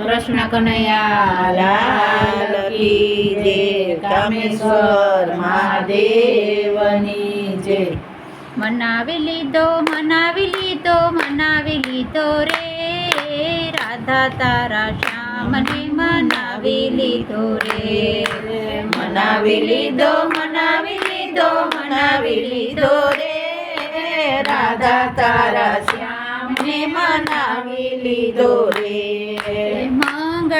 કૃષ્ણ કનૈયા લાલ કી જય કામેશ્વર મહાદેવની જય મનાવી લીધો મનાવી લીધો મનાવી લીધો રે રાધા તારા શ્યામને મનાવી લીધો રે મનાવી લીધો મનાવી લીધો મનાવી લીધો રે રાધા તારા શ્યામને મનાવી લીધો રે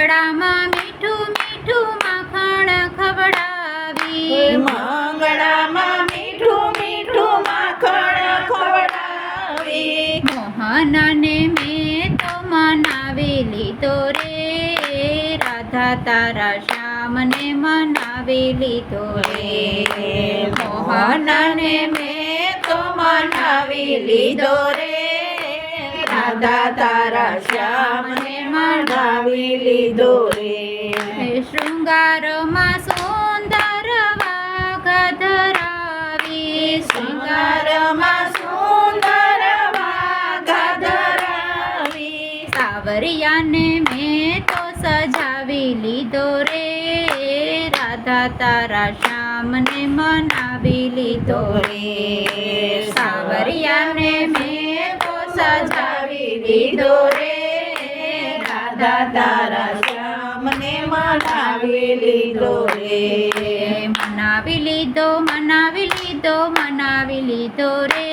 મંગળામાં મીઠું મીઠું માખણ ખવડાવી મંગળામાં મીઠું મીઠું માખણ ખવડાવી મોહનને મેં તો મનાવી લીધો રે. રાધા તારા શ્યામને મનાવી લીધો રે. મોહનને મેં તો મનાવી લીધો રે રાધા તારા શ્યામને મનાવી લીધો રે. શૃંગારમાં સુંદર વાઘ ધરાવી. શૃંગારમાં સુંદર વાઘા ધરાવી. સાવરિયાને મેં તો સજાવી લીધો રે. રાધા તારા શ્યામને મનાવી લીધો રે. સાવરિયાને મેં સજાવી દીધો રે રાધા તારા શ્યામને મનાવી લીધો રે. મનાવી લીધો મનાવી લીધો મનાવી લીધો રે.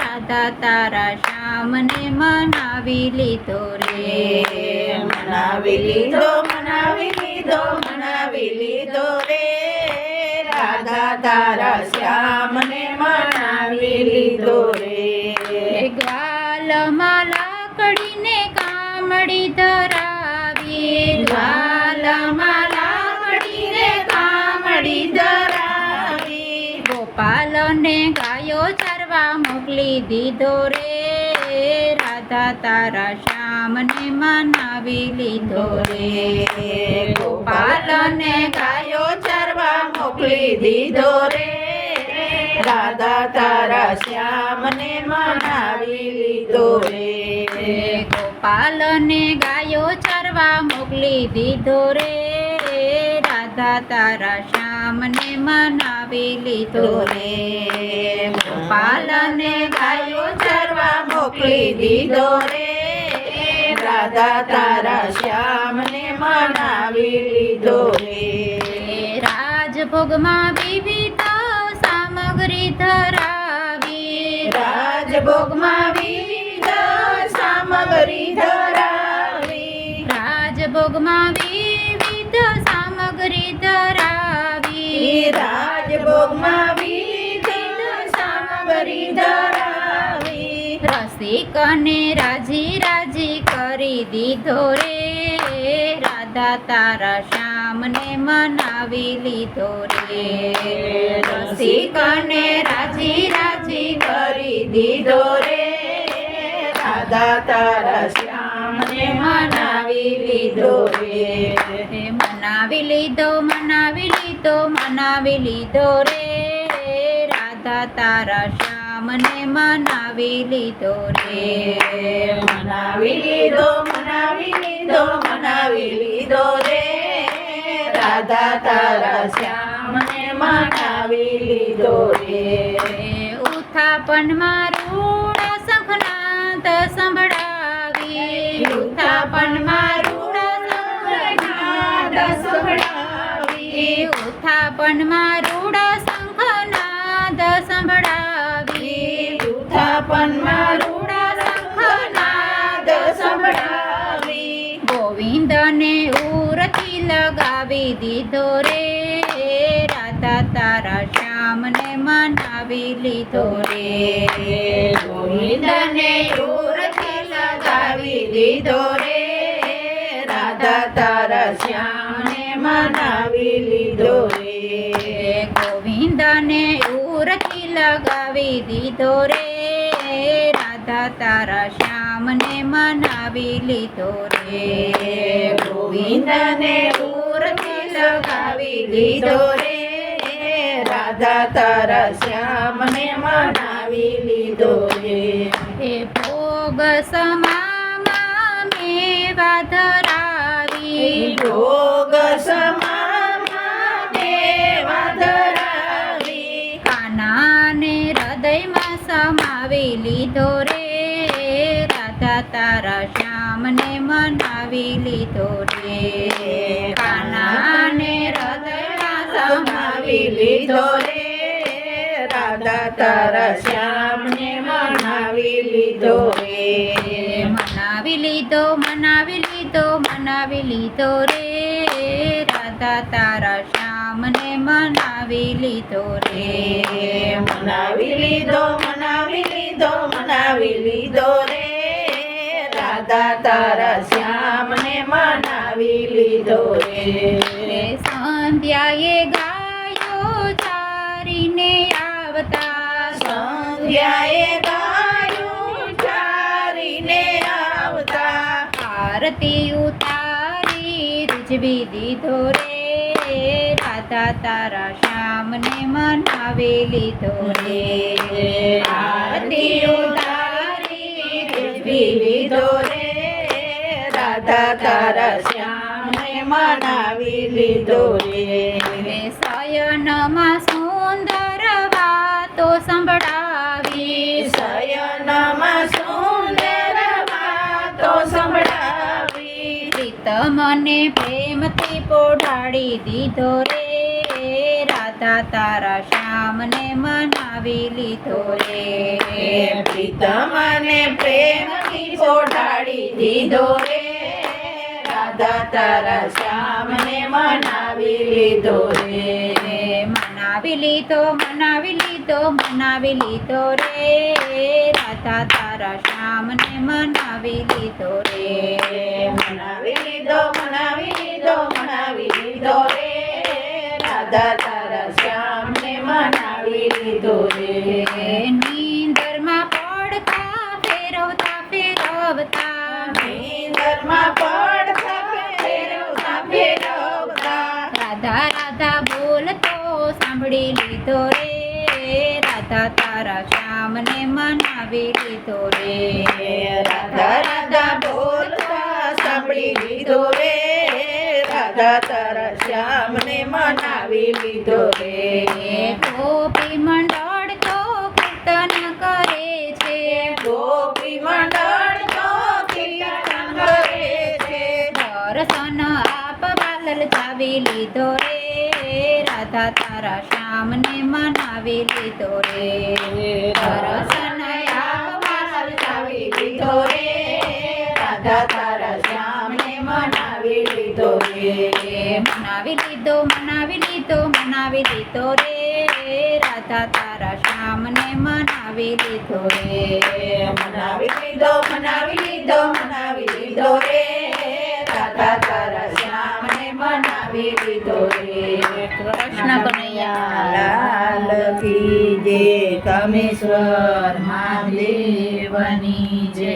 રાધા તારા શ્યામને મનાવી લીધો રે. મનાવી લીધો મનાવી લીધો મનાવી લીધો રે. રાધા તારા શ્યામને મનાવી લીધો રે. ગ્વાલમાં લાકડીને કામડી ધરાવી ગ્વાલમાં લાકડીને કામડી ધરાવી ગોપાલને ગાયો ચરવા મોકલી દીધો રે. રાધા તારા શ્યામને મનાવી લીધો રે. ગોપાલને ગાયો ચરવા મોકલી દીધો રે. રાધા તારા શ્યામને મનાવી લીધો રે. ગોપાલને ગાયો ચરવા મોકલી દીધો રે. રાધા તારા શ્યામને મનાવી લીધો રે. ગોપાલને ગાયો ચરવા મોકલી દીધો રે. રાધા તારા શ્યામને મનાવી લીધો રે. રાજભોગમાં વિવિધ ધરાવી. રાજભોગમાં વિવિધ સામગ્રી ધરાવી. રાજભોગમાં વિવિધ સામગ્રી ધરાવી. રાજભોગમાં વિવિધ સામગ્રી ધરાવી. રસિકને રાજી રાજી કરી દીધો રે. રાધા તારા મનાવી લીધો રે. રસિકને રાજી રાજી કરી દીધો રે. રાધા તારા શ્યામને મનાવી લીધો રે. મનાવી લીધો મનાવી લીધો મનાવી લીધો રે. રાધા તારા શ્યામને મનાવી લીધો રે. મનાવી લીધો મનાવી લીધો, મનાવી રાધા તારા શ્યામને મનાવી લીધો રે ઉત્થાપનમાં મારું શંખનાદ સંભળાવી. ઉત્થાપનમાં મારું શંખનાદ સંભળાવી. ઉત્થાપનમાં રૂડ લગાવી દીધો રે. રાધા તારા શ્યામને મનાવી લીધો રે. ગોવિંદને ઉરથી લગાવી દીધો રે. રાધા તારા શ્યામને મનાવી લીધો રે. ગોવિંદને ઉરથી લગાવી દીધો રે. રાધા તારા શ્યામને મનાવી લીધો રે. ગોવિંદને ઉરથી લગાવી લીધો રે. રાધા તારા શ્યામને મનાવી લીધો રે. એ ભોગ સમામાં મેવા ધરાવી. ભોગ ધરાવી. કાનાને હૃદયમાં સમાવી લીધો રે. તારા શ્યામને મનાવી લીધો રે. કાનાને હૃદયમાં સમાવી લીધો રે. રાધા તારા શ્યામને મનાવી લીધો રે. મનાવી લીધો મનાવી લીધો મનાવી લીધો રે. રાધા તારા શ્યામને મનાવી લીધો રે. મનાવી લીધો મનાવી લીધો મનાવી લીધો રે. રાધા તારા શ્યામને મનાવી લીધો રે. સંધ્યાએ ગાયો ચારીને આવતા. સંધ્યાએ ગાયો ચારીને આવતા. આરતી ઉતારી રૂજવી દીધો રે. રાધા તારા શ્યામને મનાવી લીધો રે. આરતી ઉતારી લીધો રે રાધા તારા શ્યામે મનાવી લીધો રે. શયનમાં સુંદર વાતો સંભળાવી. શયનમાં સુંદર વાતો સંભળાવી. પ્રીતમને પ્રેમથી પોઢાડી દીધો રે રાધા તારા શ્યામને મનાવી લીધો રે. પ્રીતમને પ્રેમથી છોડાડી દીધો રે. રાધા તારા શ્યામને મનાવી લીધો રે. મનાવી લીધો મનાવી લીધો મનાવી લીધો રે. રાધા તારા શ્યામને મનાવી લીધો રે. મનાવી લીધો મનાવી લીધો મનાવી લીધો રે. રાધા મનાવી લીધો રે નીંદરમાં પડતા ફેરવતા ફેરવતા. નીંદરમાં પડતા ફેરવતા ફેરવતા. રાધા રાધા બોલતો સાંભળી લીધો રે. રાધા તારા શ્યામને મનાવી લીધો રે. રાધા રાધા બોલતા સાંભળી લીધો રે. રાધા તારા મનાવી લીધો રે ગોપી મંડળ તો કીર્તન કરે છે. ગોપી મંડળ તો કીર્તન કરે છે. દર્શન આપ બાલલ ચાવી લીધો રે. રાધા તારા શ્યામને મનાવી લીધો રે. દર્શન આપ બાલલ ચાવી લીધો રે. રાધા તારા શ્યામને મનાવી લીધો રે. મનાવી લીધો મનાવી લીધો મનાવી લીધો રે રાધા તારા શ્યામને મનાવી લીધો રે. મનાવી લીધો મનાવી લીધો મનાવી લીધો રે રાધા તારા શ્યામને મનાવી લીધો રે. કૃષ્ણ કનૈયા. લાલ કી જય કામેશ્વર મહાદેવની જય